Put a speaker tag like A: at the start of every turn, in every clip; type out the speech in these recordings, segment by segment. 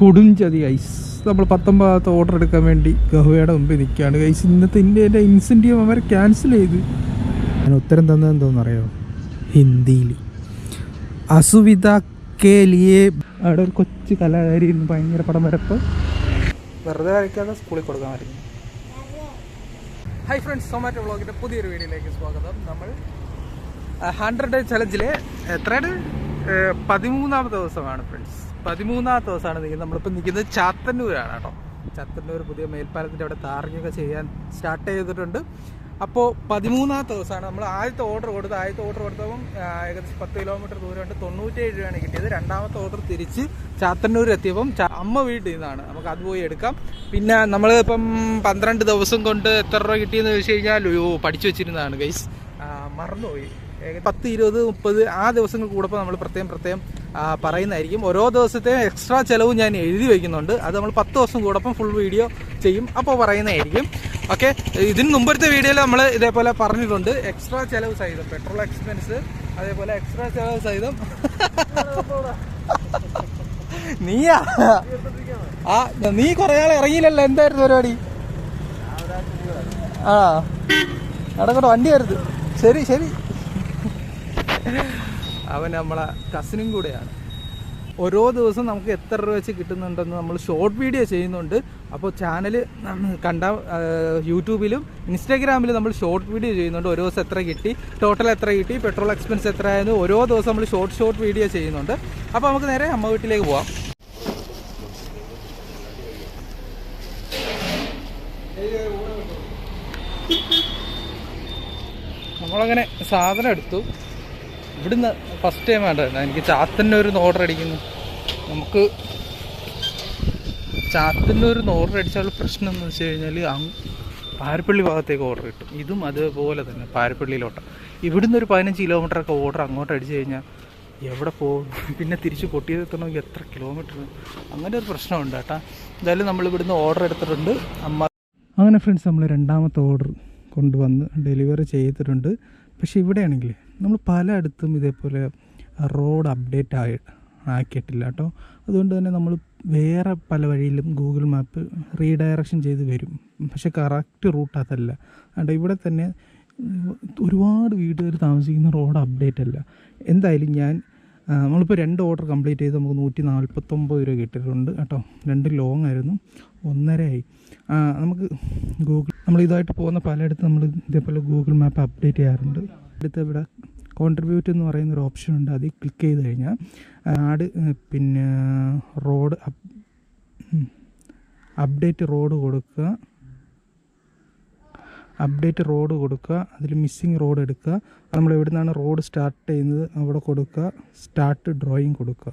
A: കൊടുംചതി ice നമ്മൾ പത്തൊമ്പതാമത്തെ order എടുക്കാൻ വേണ്ടി ഗഹുവയുടെ മുമ്പിൽ നിൽക്കുകയാണ് ഗൈസ് ഇന്നത്തെ ഇന്ത്യന്റെ ഇൻസെന്റീവ് അവരെ ക്യാൻസൽ ചെയ്ത്. ഞാൻ ഉത്തരം തന്നതെന്തോന്ന് അറിയോ ഹിന്ദിയിൽ. അസുവിധ കെ ലിയെ. അവിടെ ഒരു കൊച്ചു കലാകാരി ഭയങ്കര പടം വരപ്പ്. വെറുതെ വരയ്ക്കാതെ സ്കൂളിൽ കൊടുക്കാൻ പറ്റും ഹൈ ഫ്രണ്ട്സ് സൊമാറ്റോ വ്ളോഗിന്റെ പുതിയൊരു വീഡിയോയിലേക്ക് സ്വാഗതം. നമ്മൾ ഹൺഡ്രഡ് ഡേ ചലഞ്ചിലെ എത്രയാണ് പതിമൂന്നാമത്തെ ദിവസമാണ് ഫ്രണ്ട്സ് പതിമൂന്നാമത്തെ ദിവസമാണ് നിൽക്കുന്നത്. നമ്മളിപ്പോൾ നിൽക്കുന്നത് ചാത്തന്നൂരാണ് കേട്ടോ. ചാത്തന്നൂർ പുതിയ മേൽപ്പാലത്തിന്റെ അവിടെ താറിങ്ങൊക്കെ ചെയ്യാൻ സ്റ്റാർട്ട് ചെയ്തിട്ടുണ്ട്. അപ്പോൾ പതിമൂന്നാമത്തെ ദിവസമാണ്. നമ്മൾ ആദ്യത്തെ ഓർഡർ കൊടുത്ത് ആദ്യത്തെ ഓർഡർ കൊടുത്തപ്പം ഏകദേശം പത്ത് കിലോമീറ്റർ ദൂരമുണ്ട്. തൊണ്ണൂറ്റേഴ് രൂപയാണ് കിട്ടിയത്. രണ്ടാമത്തെ ഓർഡർ തിരിച്ച് ചാത്തന്നൂർ എത്തിയപ്പം അമ്മ വീട്ടിൽ നിന്നാണ്. നമുക്ക് അത് പോയി എടുക്കാം. പിന്നെ നമ്മൾ ഇപ്പം പന്ത്രണ്ട് ദിവസം കൊണ്ട് എത്ര രൂപ കിട്ടിയെന്ന് ചോദിച്ചു കഴിഞ്ഞാൽ അയ്യോ പഠിച്ചു വെച്ചിരുന്നതാണ് ഗൈസ് മറന്നുപോയി. പത്ത് ഇരുപത് മുപ്പത് ആ ദിവസങ്ങൾ കൂടപ്പോൾ നമ്മൾ പ്രത്യേകം പ്രത്യേകം പറയുന്നതായിരിക്കും. ഓരോ ദിവസത്തെയും എക്സ്ട്രാ ചിലവ് ഞാൻ എഴുതി വയ്ക്കുന്നുണ്ട് അത് നമ്മൾ പത്ത് ദിവസം കൂടപ്പം ഫുൾ വീഡിയോ ചെയ്യും. അപ്പോൾ പറയുന്നതായിരിക്കും. ഓക്കെ ഇതിന് മുമ്പത്തെ വീഡിയോയിൽ നമ്മൾ ഇതേപോലെ പറഞ്ഞിട്ടുണ്ട്. എക്സ്ട്രാ ചിലവ് സഹിതം പെട്രോൾ എക്സ്പെൻസ് അതേപോലെ എക്സ്ട്രാ ചിലവ് സഹിതം. നീയാ? ആ നീ കുറേ ആൾ ഇറങ്ങിയില്ലല്ലോ. എന്തായിരുന്നു പരിപാടി? ആ. നടക്കട്ടെ വണ്ടി വരുത് ശരി ശരി. അവൻ നമ്മളെ കസിനും കൂടെയാണ്. ഓരോ ദിവസം നമുക്ക് എത്ര രൂപ വെച്ച് കിട്ടുന്നുണ്ടെന്ന് നമ്മൾ ഷോർട്ട് വീഡിയോ ചെയ്യുന്നുണ്ട്. അപ്പോൾ ചാനൽ കണ്ട യൂട്യൂബിലും ഇൻസ്റ്റാഗ്രാമിലും നമ്മൾ ഷോർട്ട് വീഡിയോ ചെയ്യുന്നുണ്ട്. ഓരോ ദിവസം എത്ര കിട്ടി? ടോട്ടൽ എത്ര കിട്ടി? പെട്രോൾ എക്സ്പെൻസ് എത്ര ആയിരുന്നു ഓരോ ദിവസം നമ്മൾ ഷോർട്ട് ഷോർട്ട് വീഡിയോ ചെയ്യുന്നുണ്ട്. അപ്പോൾ നമുക്ക് നേരെ അമ്മ വീട്ടിലേക്ക് പോവാം. നമ്മളങ്ങനെ സാധനം എടുത്തു. ഇവിടുന്ന് ഫസ്റ്റ് ടൈം വേണ്ട എനിക്ക് ചാത്തന്റെ ഒരു ഓർഡർ അടിക്കുന്നു. നമുക്ക് ചാത്തന്റെ ഒരു ഓർഡർ അടിച്ചാലുള്ള പ്രശ്നം എന്ന് വെച്ച് കഴിഞ്ഞാൽ പാരപ്പള്ളി ഭാഗത്തേക്ക് ഓർഡർ കിട്ടും. ഇതും അതുപോലെ തന്നെ പാരപ്പള്ളിയിലോട്ട്. ഇവിടുന്ന് ഒരു പതിനഞ്ച് കിലോമീറ്ററൊക്കെ ഓർഡർ അങ്ങോട്ട് അടിച്ചു കഴിഞ്ഞാൽ എവിടെ പോകും? പിന്നെ തിരിച്ച് പൊട്ടിയതെത്തണമെങ്കിൽ എത്ര കിലോമീറ്റർ അങ്ങനെ ഒരു പ്രശ്നമുണ്ട് കേട്ടോ. എന്തായാലും നമ്മൾ ഇവിടുന്ന് ഓർഡർ എടുത്തിട്ടുണ്ട്. അമ്മ അങ്ങനെ ഫ്രണ്ട്സ് നമ്മൾ രണ്ടാമത്തെ ഓർഡർ കൊണ്ടുവന്ന് ഡെലിവറി ചെയ്തിട്ടുണ്ട്. പക്ഷേ ഇവിടെയാണെങ്കിൽ നമ്മൾ പലയിടത്തും ഇതേപോലെ റോഡ് അപ്ഡേറ്റ് ആയി ആക്കിയിട്ടില്ല കേട്ടോ. അതുകൊണ്ട് തന്നെ നമ്മൾ വേറെ പല വഴിയിലും ഗൂഗിൾ മാപ്പ് റീഡയറക്ഷൻ ചെയ്ത് വരും. പക്ഷെ കറക്റ്റ് റൂട്ട് അതല്ല. അതുകൊണ്ട് ഇവിടെ തന്നെ ഒരുപാട് വീട്ടുകാർ താമസിക്കുന്ന റോഡ് അപ്ഡേറ്റ് അല്ല. എന്തായാലും ഞാൻ നമ്മളിപ്പോൾ രണ്ട് ഓർഡർ കംപ്ലീറ്റ് ചെയ്ത് നമുക്ക് നൂറ്റി നാൽപ്പത്തൊമ്പത് രൂപ കിട്ടിയിട്ടുണ്ട് കേട്ടോ. രണ്ട് ലോങ് ആയിരുന്നു. ഒന്നരയായി നമുക്ക് ഗൂഗിൾ നമ്മൾ ഇതായിട്ട് പോകുന്ന പലയിടത്തും നമ്മൾ ഇതേപോലെ ഗൂഗിൾ മാപ്പ് അപ്ഡേറ്റ് ചെയ്യാറുണ്ട്. അടുത്ത് ഇവിടെ കോൺട്രിബ്യൂട്ട് എന്ന് പറയുന്ന ഒരു ഓപ്ഷൻ ഉണ്ട്. അതിൽ ക്ലിക്ക് ചെയ്ത് കഴിഞ്ഞാൽ ആഡ് പിന്നെ റോഡ് അപ്ഡേറ്റ് റോഡ് കൊടുക്കുക. അപ്ഡേറ്റ് റോഡ് കൊടുക്കുക. അതിൽ മിസ്സിങ് റോഡ് എടുക്കുക. നമ്മൾ എവിടെ നിന്നാണ് റോഡ് സ്റ്റാർട്ട് ചെയ്യുന്നത് അവിടെ കൊടുക്കുക. സ്റ്റാർട്ട് ഡ്രോയിങ് കൊടുക്കുക.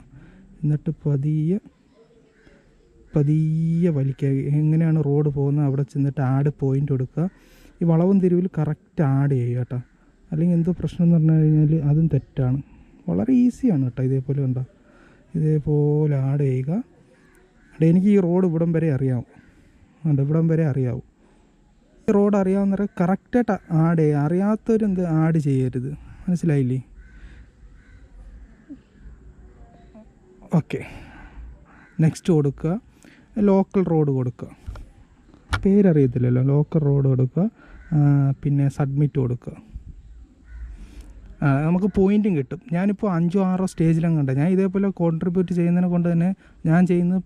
A: എന്നിട്ട് പതിയെ പതിയെ വലിക്കുക. എങ്ങനെയാണ് റോഡ് പോകുന്നത്? അവിടെ ചെന്നിട്ട് ആഡ് പോയിന്റ് കൊടുക്കുക. ഈ വളവും തിരിവിൽ കറക്റ്റ് ആഡ് ചെയ്യുക കേട്ടോ. അല്ലെങ്കിൽ എന്തോ പ്രശ്നം എന്ന് പറഞ്ഞു കഴിഞ്ഞാൽ അതും തെറ്റാണ്. വളരെ ഈസിയാണ് കേട്ടോ ഇതേപോലെ ഉണ്ടോ ഇതേപോലെ ആഡ് ചെയ്യുക. അവിടെ എനിക്ക് ഈ റോഡ് ഇവിടം വരെ അറിയാവും. ഉണ്ട് ഇവിടം വരെ അറിയാവും. ഈ റോഡ് അറിയാവുന്നവരെ കറക്റ്റായിട്ട് ആഡ് ചെയ്യുക. അറിയാത്തവരെന്ത് ആഡ് ചെയ്യരുത്. മനസ്സിലായില്ലേ? ഓക്കെ. നെക്സ്റ്റ് കൊടുക്കുക. ലോക്കൽ റോഡ് കൊടുക്കുക. പേരറിയത്തില്ലല്ലോ. ലോക്കൽ റോഡ് കൊടുക്കുക. പിന്നെ സബ്മിറ്റ് കൊടുക്കുക. നമുക്ക് പോയിന്റും കിട്ടും. ഞാനിപ്പോൾ അഞ്ചോ ആറോ സ്റ്റേജിലും കണ്ട ഞാൻ ഇതേപോലെ കോൺട്രിബ്യൂട്ട് ചെയ്യുന്നതിനെ കൊണ്ട് തന്നെ ഞാൻ ചെയ്യുന്നത്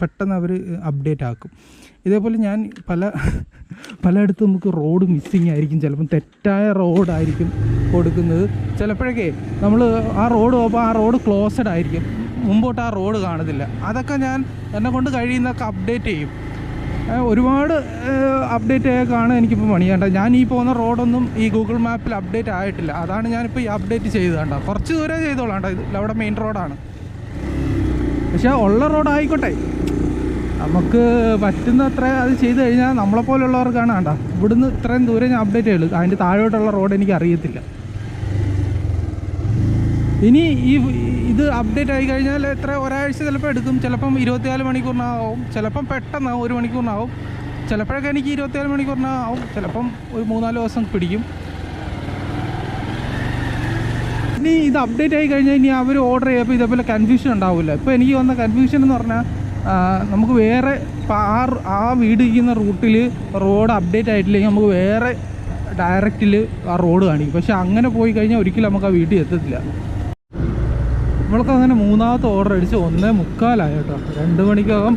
A: പെട്ടെന്ന് അവർ അപ്ഡേറ്റ് ആക്കും. ഇതേപോലെ ഞാൻ പല പലയിടത്തും നമുക്ക് റോഡ് മിസ്സിങ് ആയിരിക്കും. ചിലപ്പം തെറ്റായ റോഡായിരിക്കും കൊടുക്കുന്നത്. ചിലപ്പോഴൊക്കെ നമ്മൾ ആ റോഡ് പോകുമ്പോൾ ആ റോഡ് ക്ലോസ്ഡ് ആയിരിക്കും. മുമ്പോട്ട് ആ റോഡ് കാണത്തില്ല. അതൊക്കെ ഞാൻ എന്നെ കൊണ്ട് കഴിയുന്നതൊക്കെ അപ്ഡേറ്റ് ചെയ്യും. ഒരുപാട് അപ്ഡേറ്റ് ആയേക്കാണ് എനിക്കിപ്പോൾ പണിയേണ്ടത് ഞാൻ ഈ പോകുന്ന റോഡൊന്നും ഈ ഗൂഗിൾ മാപ്പിൽ അപ്ഡേറ്റ് ആയിട്ടില്ല. അതാണ് ഞാനിപ്പോൾ ഈ അപ്ഡേറ്റ് ചെയ്ത് കേട്ടോ കുറച്ച് ദൂരം ചെയ്തോളാം കേട്ടോ അവിടെ മെയിൻ റോഡാണ് പക്ഷേ ഉള്ള റോഡായിക്കോട്ടെ നമുക്ക് പറ്റുന്നത്ര അത് ചെയ്ത് കഴിഞ്ഞാൽ നമ്മളെപ്പോലുള്ളവർക്കാണ് കേട്ടോ ഇവിടുന്ന് ഇത്രയും ദൂരം ഞാൻ അപ്ഡേറ്റ് ചെയ്യുള്ളൂ. അതിന്റെ താഴോട്ടുള്ള റോഡ് എനിക്ക് അറിയത്തില്ല ഇനി ഈ ഇത് അപ്ഡേറ്റ് ആയി കഴിഞ്ഞാൽ എത്ര ഒരാഴ്ച ചിലപ്പോൾ എടുക്കും. ചിലപ്പം ഇരുപത്തിനാല് മണിക്കൂറിനാവും. ചിലപ്പം പെട്ടെന്നാവും ഒരു മണിക്കൂറിനാവും. ചിലപ്പോഴൊക്കെ എനിക്ക് ഇരുപത്തിനാല് മണിക്കൂറിനാവും. ചിലപ്പം ഒരു മൂന്നാൽ ദിവസം പിടിക്കും. ഇനി ഇത് അപ്ഡേറ്റ് ആയി കഴിഞ്ഞാൽ ഇനി അവർ ഓർഡർ ചെയ്യപ്പോൾ ഇതേപോലെ കൺഫ്യൂഷൻ ഉണ്ടാവില്ല. ഇപ്പോൾ എനിക്ക് വന്ന കൺഫ്യൂഷൻ എന്ന് പറഞ്ഞാൽ നമുക്ക് വേറെ ആ ആ വീട് ഇരിക്കുന്ന റൂട്ടിൽ റോഡ് അപ്ഡേറ്റ് ആയിട്ടില്ലെങ്കിൽ നമുക്ക് വേറെ ഡയറക്റ്റിൽ ആ റോഡ് കാണിക്കും. പക്ഷെ അങ്ങനെ പോയി കഴിഞ്ഞാൽ ഒരിക്കലും നമുക്ക് ആ വീട്ടിൽ എത്തത്തില്ല. നമ്മൾക്ക് അങ്ങനെ മൂന്നാമത്തെ ഓർഡർ അടിച്ച് ഒന്നേ മുക്കാലായി കേട്ടോ രണ്ട് മണിക്കകം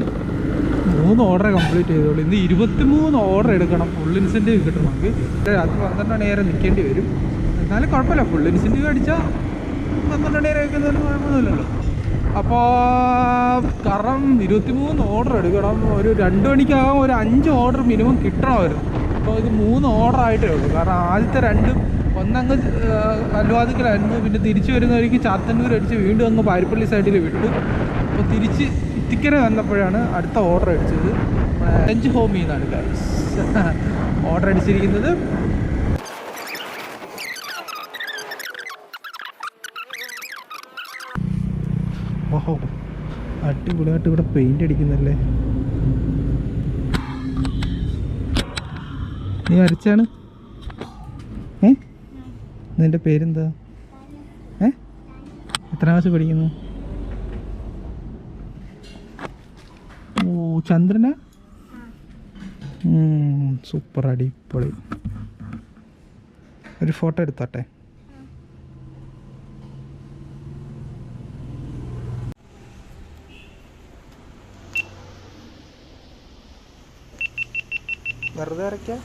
A: മൂന്ന് ഓർഡർ കംപ്ലീറ്റ് ചെയ്തോളൂ. ഇന്ന് ഇരുപത്തിമൂന്ന് ഓർഡർ എടുക്കണം. ഫുൾ ഇൻസെന്റീവ് കിട്ടണമെങ്കിൽ. രാത്രി പന്ത്രണ്ട് മണി വരെ നിൽക്കേണ്ടി വരും. എന്നാലും കുഴപ്പമില്ല. ഫുൾ ഇൻസെന്റീവ് അടിച്ചാൽ പന്ത്രണ്ട് മണി വരെ വയ്ക്കുന്നതിന് കുഴപ്പമൊന്നുമില്ലല്ലോ. അപ്പോൾ കാരണം ഇരുപത്തിമൂന്ന് ഓർഡർ എടുക്കണം. ഒരു രണ്ട് മണിക്കാകും ഒരു അഞ്ച് ഓർഡർ മിനിമം കിട്ടണം അവർ അപ്പോൾ ഇത് മൂന്ന് ഓർഡർ ആയിട്ടേ ഉള്ളൂ. കാരണം ആദ്യത്തെ രണ്ടും ഒന്നങ്ങ് കല്ലുവാതിക്കലായിരുന്നു പിന്നെ തിരിച്ചു വരുന്നവർക്ക് ചാത്തന്നൂർ അടിച്ച് വീണ്ടും അങ്ങ് പാരിപ്പള്ളി സൈഡിൽ വിട്ടു. അപ്പോൾ തിരിച്ച് ഇത്തിക്കര വന്നപ്പോഴാണ് അടുത്ത ഓർഡർ അടിച്ചത്. ഫ്രഞ്ച് ഹോമിൽ നിന്നാണ് ഓർഡർ അടിച്ചിരിക്കുന്നത്. ഓഹോ അടിപൊളിയായിട്ട് ഇവിടെ പെയിന്റ് അടിക്കുന്നല്ലേ? നീ വരച്ചാണ്? നിന്റെ പേരെന്താ? ഏ? എത്ര ക്ലാസ് പഠിക്കുന്നു? ഓ ചന്ദ്രന? സൂപ്പർ അടിപൊളി. ഒരു ഫോട്ടോ എടുത്തോട്ടെ? വെറുതെ വരയ്ക്കാം?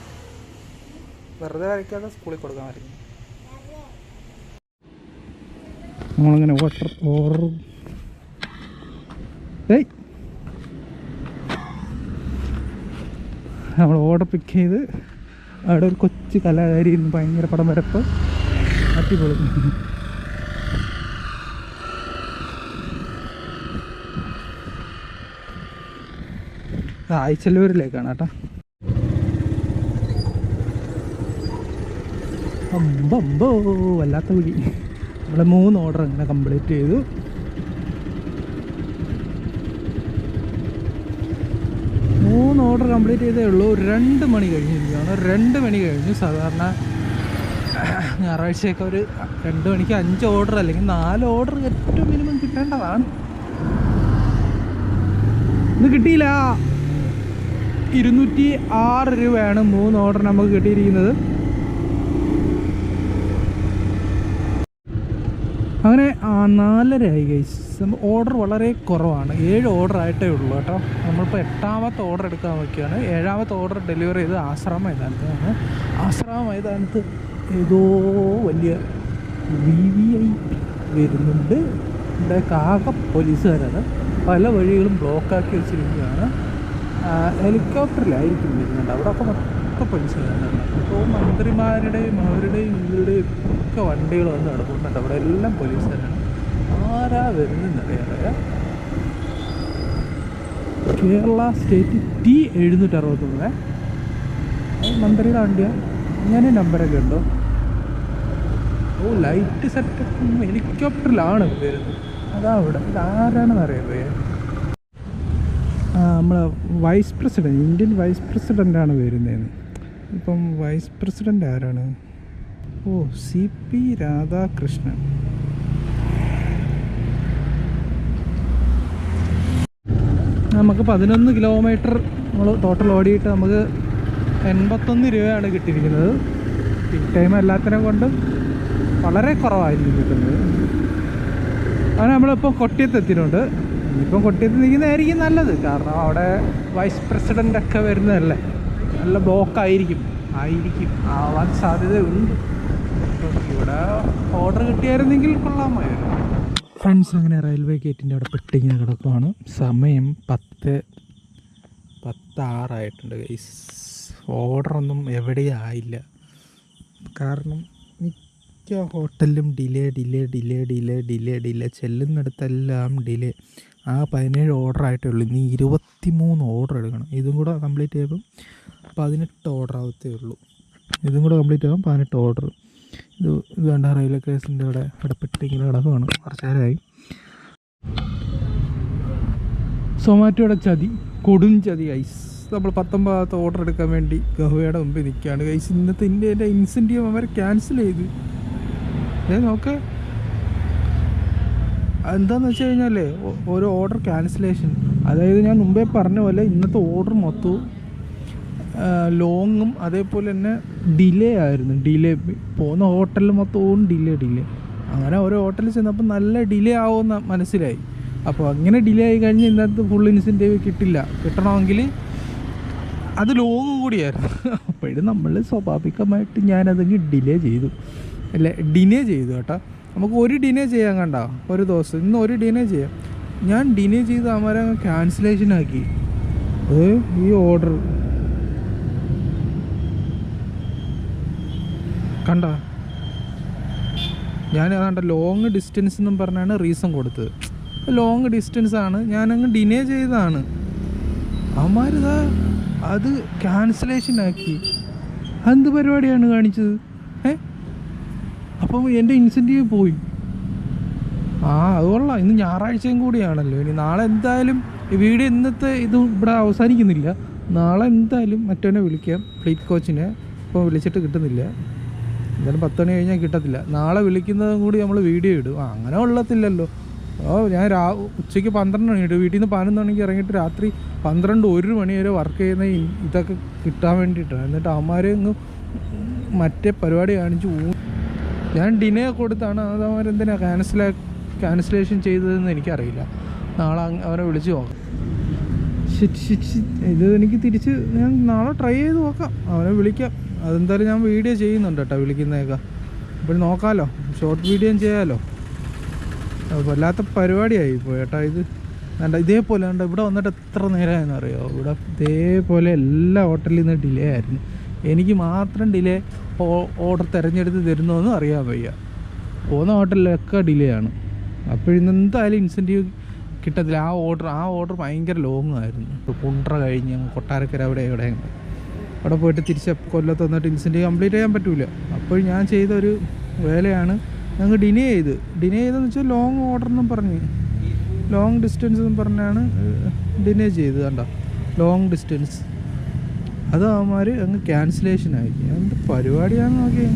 A: വെറുതെ വരയ്ക്കാതെ സ്കൂളിൽ കൊടുക്കാൻ വരയ്ക്കും നമ്മളങ്ങനെ ഓർഡർ ഏയ്. നമ്മൾ ഓർഡർ പിക്ക് ചെയ്ത് അവിടെ ഒരു കൊച്ചു കലാകാരി ഇന്ന് ഭയങ്കര പടം വരപ്പ്. അടിപൊളി. ആയിച്ചല്ലൂരിലേക്കാണ് കേട്ടോ. അമ്പമ്പോ വല്ലാത്ത വിളി. നമ്മൾ മൂന്ന് ഓർഡർ അങ്ങനെ കംപ്ലീറ്റ് ചെയ്തു. മൂന്ന് ഓർഡർ കംപ്ലീറ്റ് ചെയ്തേ ഉള്ളൂ. രണ്ട് മണി കഴിഞ്ഞിരിക്കുകയാണ്. രണ്ട് മണി കഴിഞ്ഞു സാധാരണ ഞായറാഴ്ചയൊക്കെ ഒരു രണ്ട് മണിക്ക് അഞ്ച് ഓർഡർ അല്ലെങ്കിൽ നാല് ഓർഡർ ഏറ്റവും മിനിമം കിട്ടേണ്ടതാണ്. ഇന്ന് കിട്ടിയില്ല. ഇരുന്നൂറ്റി ആറ് രൂപയാണ് മൂന്ന് ഓർഡർ നമുക്ക് കിട്ടിയിരിക്കുന്നത്. അങ്ങനെ നാലരയായി ഗൈസ് ഓർഡർ വളരെ കുറവാണ്. ഏഴ് ഓർഡർ ആയിട്ടേ ഉള്ളൂ കേട്ടോ. നമ്മളിപ്പോൾ എട്ടാമത്തെ ഓർഡർ എടുക്കാൻ നോക്കിയാണ് ഏഴാമത്തെ ഓർഡർ ഡെലിവറി ചെയ്ത് ആശ്രമ മൈതാനത്താണ്. ആശ്രമ മൈതാനത്ത് ഏതോ വലിയ വി വി ഐ വരുന്നുണ്ട്. ഇവിടെ കാക പോലീസുകാരാണ്. പല വഴികളും ബ്ലോക്കാക്കി വെച്ചിരിക്കുകയാണ്. ഹെലികോപ്റ്ററിലായിരിക്കും വരുന്നുണ്ട് അവിടെ ഒക്കെ മൊത്തം പോലീസുകാരാണ് അപ്പോൾ മന്ത്രിമാരുടെയും അവരുടെയും ഇവരുടെയും ഒക്കെ വണ്ടികൾ വന്ന് നടക്കുന്നുണ്ട്. അവിടെ എല്ലാം പോലീസുകാരാണ് ആരാ വരുന്നതെന്നറിയാം കേരള സ്റ്റേറ്റ് ടി എഴുന്നൂറ്റി അറുപത്തൊന്ന് മന്ത്രിയുടെ വണ്ടിയാണ് ഇങ്ങനെ നമ്പറൊക്കെ ഉണ്ടോ? ഓ ലൈറ്റ് സെറ്റപ്പ് ഹെലികോപ്റ്ററിലാണ് വരുന്നത്. അതാ അവിടെ. ഇതാരാണെന്ന് അറിയാമോ? നമ്മളെ വൈസ് പ്രസിഡന്റ് ഇന്ത്യൻ വൈസ് പ്രസിഡന്റാണ് വരുന്നതെന്ന്. ഇപ്പം വൈസ് പ്രസിഡന്റ് ആരാണ്? ഓ സി പി രാധാകൃഷ്ണൻ. നമുക്ക് പതിനൊന്ന് കിലോമീറ്റർ നമ്മൾ ടോട്ടൽ ഓടിയിട്ട് നമുക്ക് എൺപത്തൊന്ന് രൂപയാണ് കിട്ടിയിരിക്കുന്നത്. പിക് ടൈം എല്ലാത്തിനെ കൊണ്ട് വളരെ കുറവായിരിക്കും കിട്ടുന്നത്. അങ്ങനെ നമ്മളിപ്പോൾ കൊട്ടിയത്ത് എത്തിയിട്ടുണ്ട്. ഇനിയിപ്പം കൊട്ടിയത്ത് നിൽക്കുന്നതായിരിക്കും നല്ലത്. കാരണം അവിടെ വൈസ് പ്രസിഡന്റൊക്കെ വരുന്നതല്ലേ? നല്ല ബ്ലോക്കായിരിക്കും. ആയിരിക്കും. ആവാൻ സാധ്യതയുണ്ട്. ഇവിടെ ഓർഡർ കിട്ടിയായിരുന്നെങ്കിൽ കൊള്ളാമായിരുന്നു. ഫ്രണ്ട്സ് അങ്ങനെ റെയിൽവേ ഗേറ്റിന്റെ അവിടെ പെട്ടിങ്ങനെ കിടക്കുവാണ്. സമയം പത്ത് പത്താറായിട്ടുണ്ട് ഓർഡറൊന്നും എവിടെയും ആയില്ല. കാരണം മിക്ക ഹോട്ടലിലും delay delay delay delay delay delay ചെല്ലുന്നിടത്തെല്ലാം delay ആ പതിനേഴ് ഓർഡർ ആയിട്ടേ ഉള്ളൂ. ഇനി ഇരുപത്തി മൂന്ന് ഓർഡർ എടുക്കണം. ഇതും കൂടെ കംപ്ലീറ്റ് ചെയ്യുമ്പം പതിനെട്ട് ഓർഡർ ആവത്തേ ഉള്ളൂ. ഇതും കൂടെ കംപ്ലീറ്റ് ആകും പതിനെട്ട് ഓർഡർ ഇത് ഇത് വേണ്ട റെയിൽവേ കേസിന്റെ ഇവിടെ അടപ്പെട്ട് ഇങ്ങനെ കിടക്കുവാണ് കുറച്ച് നേരമായി. സൊമാറ്റോയുടെ ചതി കൊടും ചതി ഐസ് നമ്മൾ പത്തൊമ്പതാമത്തെ ഓർഡർ എടുക്കാൻ വേണ്ടി ഗഹുവയുടെ മുമ്പിൽ നിൽക്കുകയാണ്. ഗൈസ് ഇന്നത്തെ ഇന്ത്യന്റെ ഇൻസെന്റീവ് അവർ ക്യാൻസൽ ചെയ്ത്. ഏ നോക്ക്. എന്താന്ന് വെച്ച് കഴിഞ്ഞാൽ ഓരോ ഓർഡർ ക്യാൻസലേഷൻ അതായത് ഞാൻ മുമ്പേ പറഞ്ഞ പോലെ ഇന്നത്തെ ഓർഡർ മൊത്തവും ലോങ്ങും അതേപോലെ തന്നെ ഡിലേ ആയിരുന്നു. ഡിലേ പോകുന്ന ഹോട്ടലിൽ മൊത്തവും ഡിലേ ഡിലേ അങ്ങനെ ഓരോ ഹോട്ടലിൽ ചെന്നപ്പോൾ നല്ല ഡിലേ ആവുമെന്ന് മനസ്സിലായി. അപ്പോൾ അങ്ങനെ ഡിലേ ആയി കഴിഞ്ഞ് ഇന്നത്തെ ഫുൾ ഇൻസെന്റീവ് കിട്ടില്ല. കിട്ടണമെങ്കിൽ അത് ലോങ് കൂടിയായിരുന്നു അപ്പോഴും നമ്മൾ സ്വാഭാവികമായിട്ട് ഞാനതങ്ങ് ഡിലേ ചെയ്തു. അല്ല ഡിനേ ചെയ്തു കേട്ടോ. നമുക്ക് ഒരു ഡിനേ ചെയ്യാൻ കണ്ട? ഒരു ദിവസം. ഇന്ന് ഒരു ഡിനേ ചെയ്യാം. ഞാൻ ഡിനേ ചെയ്ത് അവരെ ക്യാൻസലേഷൻ ആക്കി. അത് ഈ ഓർഡർ കണ്ട? ഞാൻ അതാണ്ട ലോങ് ഡിസ്റ്റൻസ് എന്നും പറഞ്ഞാണ് റീസൺ കൊടുത്തത്. ലോങ് ഡിസ്റ്റൻസ് ആണ്. ഞാൻ ഞാനങ്ങ് ഡിനേ ചെയ്തതാണ്. അവന്മാരിതാ അത് ക്യാൻസലേഷൻ ആക്കി. എന്ത് പരിപാടിയാണ് കാണിച്ചത്? ഏ? അപ്പം എന്റെ ഇൻസെന്റീവ് പോയി. ആ അത് കൊള്ളാം. ഇന്ന് ഞായറാഴ്ചയും കൂടിയാണല്ലോ. ഇനി നാളെ എന്തായാലും വീഡിയോ ഇന്നത്തെ ഇത് ഇവിടെ അവസാനിക്കുന്നില്ല. നാളെ എന്തായാലും മറ്റവനെ വിളിക്കാം. ഫ്ലീറ്റ് കോച്ചിനെ ഇപ്പോൾ വിളിച്ചിട്ട് കിട്ടുന്നില്ല. എന്തായാലും പത്ത് മണി കഴിഞ്ഞാൽ കിട്ടത്തില്ല. നാളെ വിളിക്കുന്നതും കൂടി നമ്മൾ വീഡിയോ ഇടും. ആ, അങ്ങനെ ഉള്ളത്തില്ലല്ലോ. ഓ ഞാൻ രാ ഉച്ചയ്ക്ക് പന്ത്രണ്ട് മണി ഇടും. വീട്ടിൽ നിന്ന് പതിനൊന്ന് മണിക്ക് ഇറങ്ങിയിട്ട് രാത്രി പന്ത്രണ്ട് ഒരു മണി വരെ വർക്ക് ചെയ്യുന്ന ഇതൊക്കെ കിട്ടാൻ വേണ്ടിയിട്ടാണ്. എന്നിട്ട് അവന്മാരെ ഒന്ന് മറ്റേ പരിപാടി കാണിച്ച് ഞാൻ ഡിനേ കൊടുത്താണ്. അത് അവരെന്തിനാ ക്യാൻസലാ ക്യാൻസലേഷൻ ചെയ്തതെന്ന് എനിക്കറിയില്ല. നാളെ അവരെ വിളിച്ച് നോക്കാം. ഇത് എനിക്ക് തിരിച്ച് ഞാൻ നാളെ ട്രൈ ചെയ്ത് നോക്കാം. അവനെ വിളിക്കാം. അതെന്തായാലും ഞാൻ വീഡിയോ ചെയ്യുന്നുണ്ട് കേട്ടോ വിളിക്കുന്നതൊക്കെ. അപ്പോൾ നോക്കാമല്ലോ ഷോർട്ട് വീഡിയോയും ചെയ്യാമല്ലോ വല്ലാത്ത പരിപാടിയായി ഇപ്പോൾ ഏട്ടാ ഇത്. വേണ്ട ഇതേപോലെ വേണ്ട ഇവിടെ വന്നിട്ട് എത്ര നേരമായെന്ന് അറിയോ? ഇവിടെ ഇതേപോലെ എല്ലാ ഹോട്ടലിൽ നിന്ന് ഡിലേ ആയിരുന്നു. എനിക്ക് മാത്രം ഡിലേ ഓർഡർ തിരഞ്ഞെടുത്ത് തരുന്നതെന്ന് അറിയാൻ വയ്യ. പോകുന്ന ഹോട്ടലിലൊക്കെ ഡിലേ ആണ്. അപ്പോഴിന്ന് എന്തായാലും ഇൻസെന്റീവ് കിട്ടത്തില്ല. ആ ഓർഡർ ആ ഓർഡർ ഭയങ്കര ലോങ്ങായിരുന്നു ഇപ്പോൾ കുണ്ട്ര കഴിഞ്ഞ് കൊട്ടാരക്കര അവിടെ എവിടെ അവിടെ പോയിട്ട് തിരിച്ച് കൊല്ലത്ത് വന്നിട്ട് ഇൻസെന്റീവ് കംപ്ലീറ്റ് ചെയ്യാൻ പറ്റില്ല അപ്പോൾ ഞാൻ ചെയ്ത ഒരു വേലയാണ് ഞങ്ങൾ ഡിനേ ചെയ്ത്. ഡിനേ ചെയ്തെന്ന് വെച്ചാൽ ലോങ് ഓർഡർ എന്നും പറഞ്ഞ്. ലോങ് ഡിസ്റ്റൻസ് എന്ന് പറഞ്ഞാണ് ഡിനേ ചെയ്ത് കണ്ടോ? ലോങ് ഡിസ്റ്റൻസ് അത് അവന്മാർ അങ്ങ് ക്യാൻസലേഷൻ ആയി. എന്ത് പരിപാടിയാണെന്ന് നോക്കിയേ.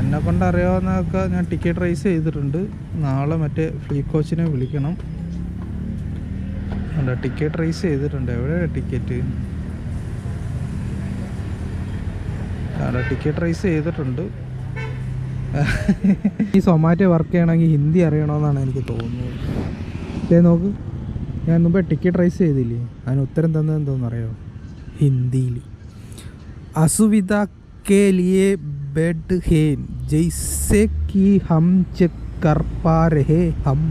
A: എന്നെ കൊണ്ട് അറിയാവുന്നതൊക്കെ ഞാൻ ടിക്കറ്റ് റൈസ് ചെയ്തിട്ടുണ്ട്. നാളെ മറ്റേ ഫ്രീ കോച്ചിനെ വിളിക്കണം. അല്ല ടിക്കറ്റ് റേസ് ചെയ്തിട്ടുണ്ട്? എവിടെ ടിക്കറ്റ് അല്ല ടിക്കറ്റ് റേസ് ചെയ്തിട്ടുണ്ട്. ഈ സൊമാറ്റോ വർക്ക് ചെയ്യണമെങ്കിൽ ഹിന്ദി അറിയണമെന്നാണ് എനിക്ക് തോന്നുന്നത്. ഇതേ നോക്ക്. ഞാൻ മുമ്പേ ടിക്കറ്റ് റേസ് ചെയ്തില്ലേ? അതിന് ഉത്തരം തന്നതെന്തോന്ന് അറിയോ ഹിന്ദിയിൽ അസുവിധ കെ ലിയേ ബെഡ് ഹേൻ ജയ്സെ കി ഹം ചെക്ക് കർ പാ രഹേ ഹം.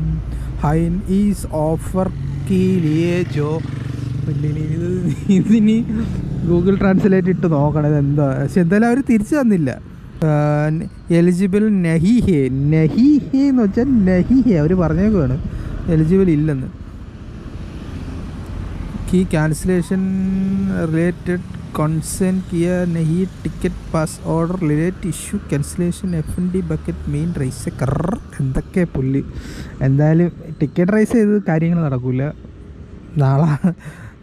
A: ഹൈൻ ഈസ് ഓഫർ കിലിയേ ഇതിനി ഗൂഗിൾ ട്രാൻസ്ലേറ്റ് ഇട്ട് നോക്കണം ഇത് എന്താ പക്ഷെ എന്തായാലും അവർ തിരിച്ചു തന്നില്ല. എലിജിബിൾ നഹി ഹേ നഹി ഹേ എന്ന് വെച്ചാൽ നഹി ഹേ അവർ പറഞ്ഞേക്കുവാണ്. എലിജിബിൾ ഇല്ലെന്ന്. കീ ക്യാൻസലേഷൻ റിലേറ്റഡ് कंसर्न किया नहीं ticket pass order relate issue cancellation F N D bucket main rice കർ എന്തൊക്കെ പുല്ല് എന്തായാലും ടിക്കറ്റ് റൈസ് ചെയ്ത് കാര്യങ്ങൾ നടക്കില്ല നാളെ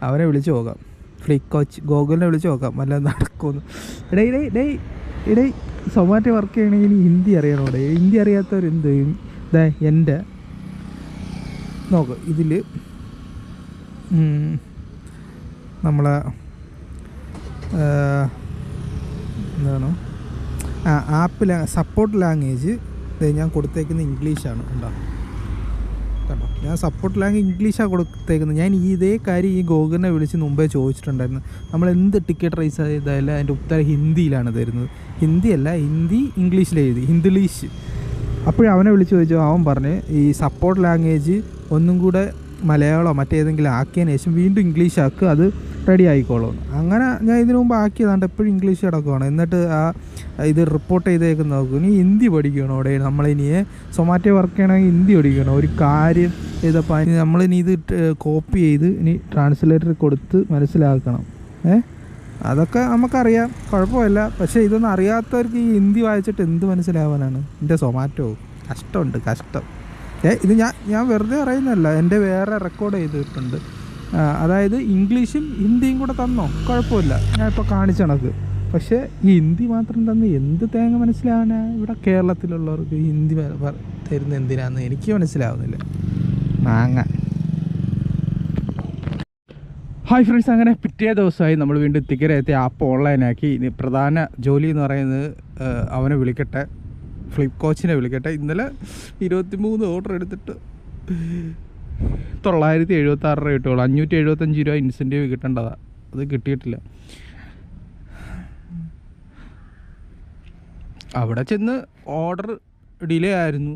A: അവനെ വിളിച്ച് നോക്കാം ഫ്ലിക്ക് കോച്ച് ഗോകുലിനെ വിളിച്ച് നോക്കാം വല്ല നടക്കുമെന്ന് എടേ ഇടേ ഡേ ഇടേ സൊമാറ്റോ വർക്ക് ചെയ്യണമെങ്കിൽ ഇനി ഹിന്ദി അറിയണോ ഡേ ഹിന്ദി അറിയാത്തവരെന്ത് ചെയ്യും ഇതാ എൻ്റെ നോക്ക് ഇതിൽ നമ്മളെ എന്താണ്? ആ ആപ്പ് സപ്പോർട്ട് ലാംഗ്വേജ് ഞാൻ കൊടുത്തേക്കുന്ന ഇംഗ്ലീഷാണ് ഉണ്ടോ കണ്ടോ? ഞാൻ സപ്പോർട്ട് ലാംഗ്വേജ് ഇംഗ്ലീഷാണ് കൊടുത്തേക്കുന്നത്. ഞാൻ ഇതേ കാര്യം ഈ ഗോകുലിനെ വിളിച്ച് മുമ്പേ ചോദിച്ചിട്ടുണ്ടായിരുന്നു. നമ്മൾ എന്ത് ടിക്കറ്റ് റൈസ് ചെയ്താലും അതിന്റെ ഉത്തരം ഹിന്ദിയിലാണ് തരുന്നത്. ഹിന്ദിയല്ല ഹിന്ദി ഇംഗ്ലീഷിൽ എഴുതി. ഹിന്ദിലീഷ് അപ്പോഴും അവനെ വിളിച്ച് ചോദിച്ചു. അവൻ പറഞ്ഞ് ഈ സപ്പോർട്ട് ലാംഗ്വേജ് ഒന്നും കൂടെ മലയാളമോ മറ്റേതെങ്കിലും ആക്കിയതിന് ശേഷം വീണ്ടും ഇംഗ്ലീഷ് ആക്കുക അത് റെഡി ആയിക്കോളും അങ്ങനെ ഞാൻ ഇതിനു മുമ്പ് ആക്കിയതാണ്ട് എപ്പോഴും ഇംഗ്ലീഷ് കിടക്കുവാണ്. എന്നിട്ട് ആ ഇത് റിപ്പോർട്ട് ചെയ്തേക്ക് നോക്കും. ഇനി ഹിന്ദി പഠിക്കണം? അവിടെ നമ്മളിനി സൊമാറ്റോ വർക്ക് ചെയ്യണമെങ്കിൽ ഹിന്ദി പഠിക്കണം? ഒരു കാര്യം ചെയ്തപ്പോൾ അതിന് നമ്മളിനി ഇത് കോപ്പി ചെയ്ത് ഇനി ട്രാൻസ്ലേറ്റർ കൊടുത്ത് മനസ്സിലാക്കണം. ഏ? അതൊക്കെ നമുക്കറിയാം. കുഴപ്പമില്ല. പക്ഷേ ഇതൊന്നും അറിയാത്തവർക്ക് ഈ ഹിന്ദി വായിച്ചിട്ട് എന്ത് മനസ്സിലാവാനാണ്? എന്റെ സൊമാറ്റോ കഷ്ടമുണ്ട് കഷ്ടം. ഏ ഇത് ഞാൻ ഞാൻ വെറുതെ പറയുന്നതല്ല. എന്റെ വേറെ റെക്കോർഡ് ചെയ്തിട്ടുണ്ട്. അതായത് ഇംഗ്ലീഷും ഹിന്ദിയും കൂടെ തന്നോ? കുഴപ്പമില്ല. ഞാൻ ഇപ്പോൾ കാണിച്ച കണക്ക് പക്ഷേ ഈ ഹിന്ദി മാത്രം തന്ന് എന്ത് തേങ്ങ മനസ്സിലാവാനാ ഇവിടെ കേരളത്തിലുള്ളവർക്ക് ഹിന്ദി തരുന്ന എന്തിനാന്ന് എനിക്ക് മനസ്സിലാവുന്നില്ല. മാങ്ങ. ഹായ് ഫ്രണ്ട്സ് അങ്ങനെ പിറ്റേ ദിവസമായി നമ്മൾ വീണ്ടും ടിക്കറ്റ് ആപ്പ് ഓൺലൈനാക്കി. ഇനി പ്രധാന ജോലി എന്ന് പറയുന്നത് അവനെ വിളിക്കട്ടെ. ഫ്ലിപ്പ് കോച്ചിനെ വിളിക്കട്ടെ. ഇന്നലെ ഇരുപത്തി മൂന്ന് ഓർഡർ എടുത്തിട്ട് തൊള്ളായിരത്തി എഴുപത്തി ആറ് രൂപ കിട്ടുള്ളൂ അഞ്ഞൂറ്റി എഴുപത്തഞ്ച് രൂപ ഇൻസെന്റീവ് കിട്ടേണ്ടതാണ് അത് കിട്ടിയിട്ടില്ല. അവിടെ ചെന്ന് ഓർഡർ ഡിലേ ആയിരുന്നു.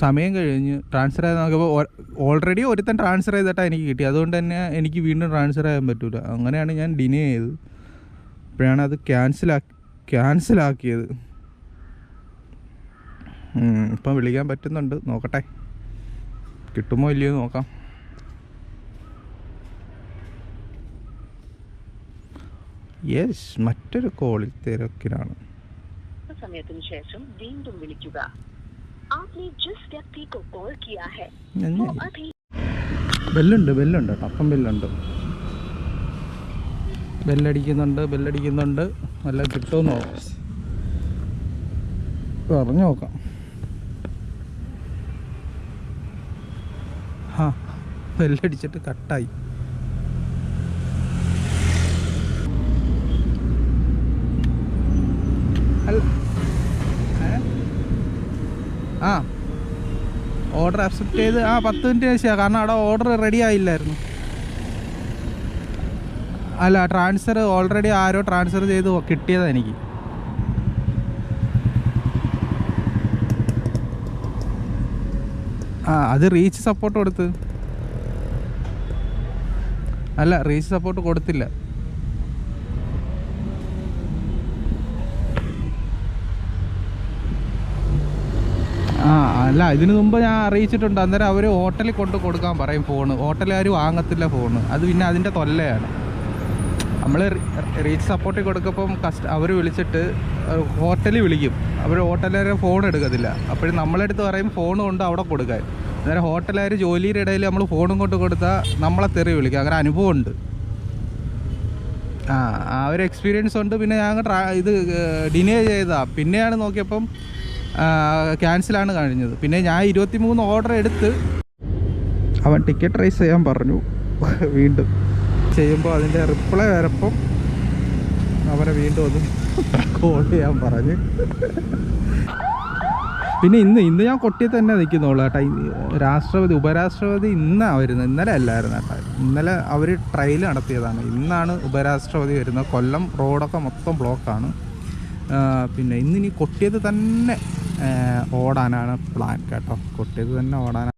A: സമയം കഴിഞ്ഞ് ട്രാൻസ്ഫർ ചെയ്ത് നോക്കിയപ്പോൾ ഓൾറെഡി ഒരുത്തൻ ട്രാൻസ്ഫർ ചെയ്തിട്ടാണ് എനിക്ക് കിട്ടി അതുകൊണ്ട് തന്നെ എനിക്ക് വീണ്ടും ട്രാൻസ്ഫർ ചെയ്യാൻ പറ്റില്ല അങ്ങനെയാണ് ഞാൻ ഡിനേ ചെയ്തത്. അപ്പോഴാണ് അത് ക്യാൻസലാക്കി ക്യാൻസലാക്കിയത് ഇപ്പം വിളിക്കാൻ പറ്റുന്നുണ്ട്. നോക്കട്ടെ. കിട്ടുമോ ഇല്ലയോ നോക്കാം. യെസ് മറ്റൊരു കോളിൽ തിരക്കിലാണ്.
B: ശേഷം വീണ്ടും വിളിക്കുക.
A: ബെല്ലുണ്ട് ബെല്ലുണ്ട് അപ്പം ബെല്ലുണ്ട്. ബെല്ലടിക്കുന്നുണ്ട് ബെല്ലടിക്കുന്നുണ്ട്. നല്ല കിട്ടുമെന്ന് പറഞ്ഞു നോക്കാം. ആ ബെല്ലടിച്ചിട്ട് കട്ടായി? ആ ഓർഡർ അക്സെപ്റ്റ് ചെയ്ത് ആ പത്ത് മിനിറ്റ് ശേഷമാണ് കാരണം അവിടെ ഓർഡർ റെഡി ആയില്ലായിരുന്നു. അല്ല ട്രാൻസ്ഫർ ഓൾറെഡി ആരോ ട്രാൻസ്ഫർ ചെയ്ത് കിട്ടിയതാണ് എനിക്ക്. ആ അത് റീച്ച് സപ്പോർട്ട് കൊടുത്ത്. അല്ല റീച്ച് സപ്പോർട്ട് കൊടുത്തില്ല. ആ അല്ല ഇതിനു മുമ്പ് ഞാൻ അറിയിച്ചിട്ടുണ്ട്. അന്നേരം അവർ ഹോട്ടലിൽ കൊണ്ട് കൊടുക്കാൻ പറയും ഫോണ് ഹോട്ടലുകാർ വാങ്ങത്തില്ല ഫോണ് അത് പിന്നെ അതിന്റെ തൊല്ലയാണ്. നമ്മൾ റീച്ച് സപ്പോർട്ടിൽ കൊടുക്കുമ്പം കസ്റ്റ അവർ വിളിച്ചിട്ട് ഹോട്ടലിൽ വിളിക്കും. അവർ ഹോട്ടലുകാരെ ഫോൺ എടുക്കത്തില്ല. അപ്പോഴും നമ്മളെടുത്ത് പറയും ഫോൺ കൊണ്ട് അവിടെ കൊടുക്കാൻ. അന്നേരം ഹോട്ടലുകാർ ജോലിയുടെ ഇടയിൽ നമ്മൾ ഫോണും കൊണ്ട് കൊടുത്താൽ നമ്മളെ തെറി വിളിക്കും. അങ്ങനെ അനുഭവമുണ്ട് ആ ആ ഒരു എക്സ്പീരിയൻസ് ഉണ്ട്. പിന്നെ ഞാൻ ഇത് ഡിനേ ചെയ്താ. പിന്നെയാണ് നോക്കിയപ്പം ക്യാൻസലാണ് കഴിഞ്ഞത്. പിന്നെ ഞാൻ ഇരുപത്തി മൂന്ന് ഓർഡർ എടുത്ത് അവൻ ടിക്കറ്റ് റൈസ് ചെയ്യാൻ പറഞ്ഞു. വീണ്ടും. ചെയ്യുമ്പോൾ അതിന്റെ റിപ്ലൈ വരപ്പം അവനെ വീണ്ടും ഒന്ന് കോൾ ചെയ്യാൻ പറഞ്ഞ്. പിന്നെ ഇന്ന് ഇന്ന് ഞാൻ കൊട്ടി തന്നെ നിൽക്കുന്നുള്ളൂ കേട്ടോ. രാഷ്ട്രപതി ഉപരാഷ്ട്രപതി ഇന്നാണ് വരുന്നത്. ഇന്നലെ അല്ലായിരുന്നു കേട്ടോ. ഇന്നലെ അവർ ട്രയൽ നടത്തിയതാണ്. ഇന്നാണ് ഉപരാഷ്ട്രപതി വരുന്നത്. കൊല്ലം റോഡൊക്കെ മൊത്തം ബ്ലോക്കാണ് പിന്നെ ഇന്നിനി കൊട്ടിയത് തന്നെ ഓടാനാണ് പ്ലാൻ കേട്ടോ. കൊട്ടിയത് തന്നെ ഓടാനാണ്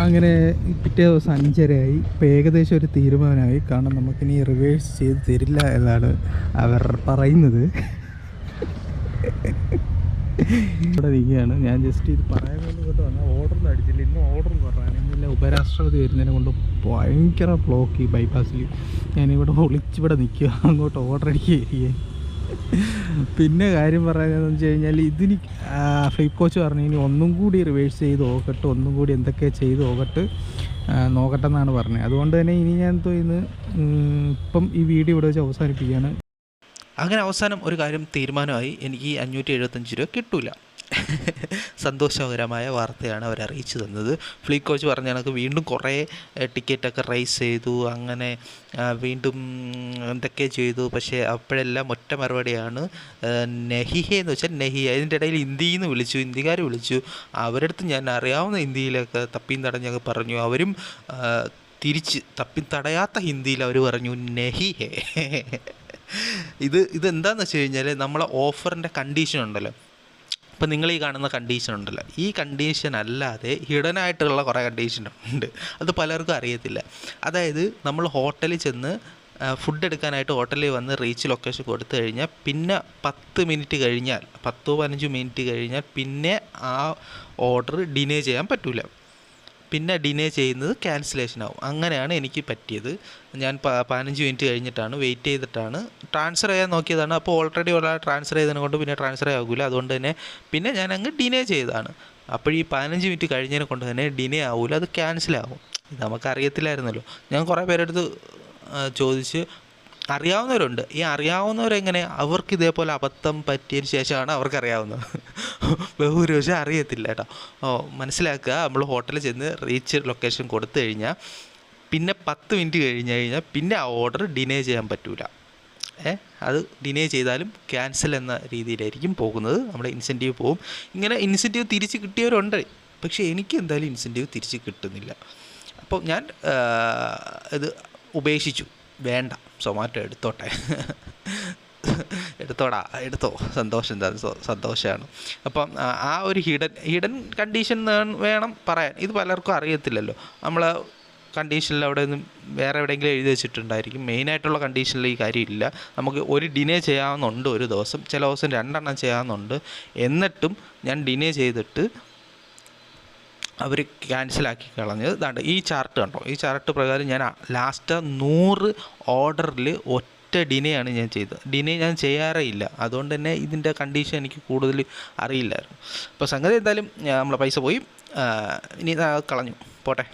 A: അങ്ങനെ പിറ്റേ ദിവസം അഞ്ചരയായി. ഇപ്പം ഏകദേശം ഒരു തീരുമാനമായി. കാരണം നമുക്കിനി റിവേഴ്സ് ചെയ്ത് തരില്ല എന്നാണ് അവർ പറയുന്നത്. ഇവിടെ നിൽക്കുകയാണ്. ഞാൻ ജസ്റ്റ് ഇത് പറയാൻ വേണ്ടി ഇങ്ങോട്ട് വന്നാൽ ഓർഡർ അടിച്ചില്ല. ഇന്ന് ഓർഡർ പറയാൻ ഇന്നില്ല. ഉപരാഷ്ട്രപതി വരുന്നതിനെ കൊണ്ട് ഭയങ്കര ബ്ലോക്ക് ഈ ബൈപ്പാസിൽ ഞാനിവിടെ ഒളിച്ചിവിടെ നിൽക്കുക അങ്ങോട്ട് ഓർഡർ അടിക്കുകയായിരിക്കും പിന്നെ കാര്യം പറയുന്നത് വെച്ച് കഴിഞ്ഞാൽ ഇതിന് ഫ്ലിപ്പ് കോച്ച് പറഞ്ഞു ഇനി ഒന്നും കൂടി റിവേഴ്സ് ചെയ്ത് നോക്കട്ടെ ഒന്നും കൂടി എന്തൊക്കെ ചെയ്ത് നോക്കട്ട് നോക്കട്ടെ എന്നാണ് പറഞ്ഞത്. അതുകൊണ്ട് തന്നെ ഇനി ഞാൻ തോന്നുന്നു ഇപ്പം ഈ വീഡിയോ ഇവിടെ വെച്ച് അവസാനിപ്പിക്കുകയാണ്.
C: അങ്ങനെ അവസാനം ഒരു കാര്യം തീരുമാനമായി. എനിക്ക് ഈ അഞ്ഞൂറ്റി എഴുപത്തഞ്ച് രൂപ കിട്ടൂല. സന്തോഷകരമായ വാർത്തയാണ് അവർ അറിയിച്ചു തന്നത്. ഫ്ലീ കോച്ച് പറഞ്ഞ കണക്ക് വീണ്ടും കുറേ ടിക്കറ്റൊക്കെ റൈസ് ചെയ്തു അങ്ങനെ വീണ്ടും എന്തൊക്കെ ചെയ്തു പക്ഷേ അപ്പോഴെല്ലാം ഒറ്റ മറുപടിയാണ് നെഹിഹെ എന്ന് വെച്ചാൽ നെഹി അതിന്റെ ഇടയിൽ ഹിന്ദിയിൽ നിന്ന് വിളിച്ചു ഹിന്ദിക്കാർ വിളിച്ചു. അവരടുത്ത് ഞാൻ അറിയാവുന്ന ഹിന്ദിയിലൊക്കെ തപ്പിയും തടഞ്ഞൊക്കെ പറഞ്ഞു അവരും തിരിച്ച് തപ്പി തടയാത്ത ഹിന്ദിയിൽ അവർ പറഞ്ഞു നെഹി ഹേ ഇത് ഇതെന്താണെന്ന് വെച്ച് കഴിഞ്ഞാൽ നമ്മളെ ഓഫറിന്റെ കണ്ടീഷൻ ഉണ്ടല്ലോ. ഇപ്പം നിങ്ങൾ ഈ കാണുന്ന കണ്ടീഷൻ ഉണ്ടല്ലോ. ഈ കണ്ടീഷൻ അല്ലാതെ ഹിഡൻ ആയിട്ടുള്ള കുറേ കണ്ടീഷൻ ഉണ്ട്. അത് പലർക്കും അറിയത്തില്ല. അതായത് നമ്മൾ ഹോട്ടലിൽ ചെന്ന് ഫുഡ് എടുക്കാനായിട്ട് ഹോട്ടലിൽ വന്ന് റീച്ച് ലൊക്കേഷൻ കൊടുത്തു കഴിഞ്ഞാൽ പിന്നെ പത്ത് മിനിറ്റ് കഴിഞ്ഞാൽ പത്തോ പതിനഞ്ചോ മിനിറ്റ് കഴിഞ്ഞാൽ പിന്നെ ആ ഓർഡർ ഡിനേ ചെയ്യാൻ പറ്റില്ല പിന്നെ ഡിനേ ചെയ്യുന്നത് ക്യാൻസലേഷൻ ആവും. അങ്ങനെയാണ് എനിക്ക് പറ്റിയത്. ഞാൻ പതിനഞ്ച് മിനിറ്റ് കഴിഞ്ഞിട്ടാണ് വെയിറ്റ് ചെയ്തിട്ടാണ് ട്രാൻസ്ഫർ ചെയ്യാൻ നോക്കിയതാണ്. അപ്പോൾ ഓൾറെഡി ഒരാൾ ട്രാൻസ്ഫർ ചെയ്തതിനെ കൊണ്ട് പിന്നെ ട്രാൻസ്ഫർ ആകില്ല അതുകൊണ്ട് തന്നെ പിന്നെ ഞാൻ അങ്ങ് ഡിനേ ചെയ്തതാണ്. അപ്പോൾ ഈ പതിനഞ്ച് മിനിറ്റ് കഴിഞ്ഞതിനെ കൊണ്ട് തന്നെ ഡിനേ ആവില്ല അത് ക്യാൻസൽ ആകും ഇത് നമുക്കറിയത്തില്ലായിരുന്നല്ലോ. ഞാൻ കുറേ പേരെടുത്ത് ചോദിച്ച് അറിയാവുന്നവരുണ്ട്. ഈ അറിയാവുന്നവരെങ്ങനെ? അവർക്ക് ഇതേപോലെ അബദ്ധം പറ്റിയതിന് ശേഷമാണ് അവർക്ക് അറിയാവുന്നത്
A: ബഹുഭൂരിപക്ഷം അറിയത്തില്ല കേട്ടോ. മനസ്സിലാക്കുക. നമ്മൾ ഹോട്ടലിൽ ചെന്ന് റീച്ച് ലൊക്കേഷൻ കൊടുത്തു കഴിഞ്ഞാൽ പിന്നെ പത്ത് മിനിറ്റ് കഴിഞ്ഞ് കഴിഞ്ഞാൽ പിന്നെ ആ ഓർഡർ ഡിനേ ചെയ്യാൻ പറ്റില്ല ഏ? അത് ഡിനേ ചെയ്താലും ക്യാൻസൽ എന്ന രീതിയിലായിരിക്കും പോകുന്നത്. നമ്മുടെ ഇൻസെന്റീവ് പോകും ഇങ്ങനെ ഇൻസെന്റീവ് തിരിച്ച് കിട്ടിയവരുണ്ട്. പക്ഷേ എനിക്ക് എന്തായാലും ഇൻസെന്റീവ് തിരിച്ച് കിട്ടുന്നില്ല. അപ്പോൾ ഞാൻ ഇത് ഉപേക്ഷിച്ചു. വേണ്ട. സൊമാറ്റോ എടുത്തോട്ടെ. എടുത്തോടാ. എടുത്തോ. സന്തോഷം. സന്തോഷമാണ് അപ്പം ആ ഒരു ഹിഡൻ ഹിഡൻ കണ്ടീഷൻ വേണം പറയാൻ. ഇത് പലർക്കും അറിയത്തില്ലല്ലോ. നമ്മൾ കണ്ടീഷനിൽ അവിടെ നിന്ന് വേറെ എവിടെയെങ്കിലും എഴുതി വെച്ചിട്ടുണ്ടായിരിക്കും. മെയിനായിട്ടുള്ള കണ്ടീഷനിൽ ഈ കാര്യമില്ല നമുക്ക് ഒരു ഡിനേ ചെയ്യാവുന്നുണ്ട് ഒരു ദിവസം. ചില ദിവസം രണ്ടെണ്ണം ചെയ്യാവുന്നുണ്ട്. എന്നിട്ടും ഞാൻ ഡിനേ ചെയ്തിട്ട് അവർ ക്യാൻസലാക്കി കളഞ്ഞത് ദാണ്ട് ഈ ചാർട്ട് കണ്ടോ? ഈ ചാർട്ട് പ്രകാരം ഞാൻ ലാസ്റ്റ് നൂറ് ഓർഡറിൽ ഒറ്റ ഡിനേയാണ് ഞാൻ ചെയ്തത്. ഡിനേ ഞാൻ ചെയ്യാറേ ഇല്ല. അതുകൊണ്ട് തന്നെ ഇതിന്റെ കണ്ടീഷൻ എനിക്ക് കൂടുതൽ അറിയില്ലായിരുന്നു. അപ്പോൾ സംഗതി എന്തായാലും നമ്മളെ പൈസ പോയി. ഇനി കളഞ്ഞു. പോട്ടെ.